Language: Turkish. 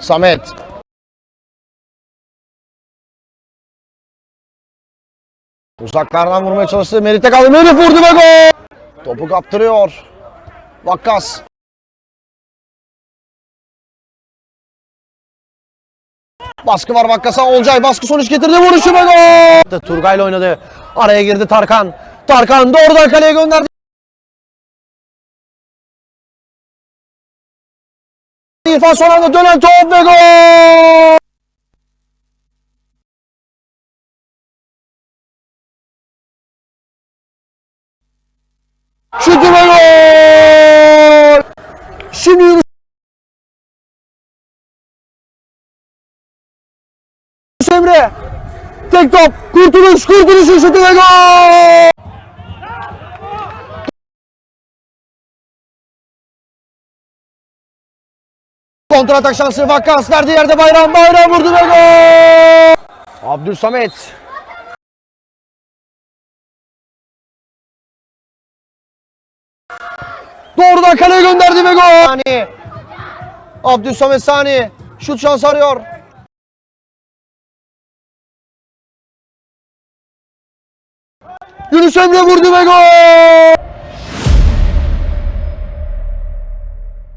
Samet. Uzaklardan vurmaya çalıştı. Merit'e kaldı. Merit vurdu ve gol. Topu kaptırıyor. Vakkas. Baskı var Vakkas'a. Olcay baskı sonuç getirdi. Vuruşu ve gol. Turgay'la oynadı. Araya girdi Tarkan. Tarkan doğrudan kaleye gönderdi. İrfan son dönen top ve gol. Şutu ve gol. Şimdi Yunus Emre. Tek top. Kurtuluş. Kurtuluşun şutu ve gol. Kontra atak şansı Vakkas verdiği yerde Bayram Bayram vurdu ve gol. Abdülsamet. Doğrudan kaleye gönderdi ve gol. Sani. Abdülsamet Sani. Şut şansı arıyor. Yunus Emre vurdu ve gol.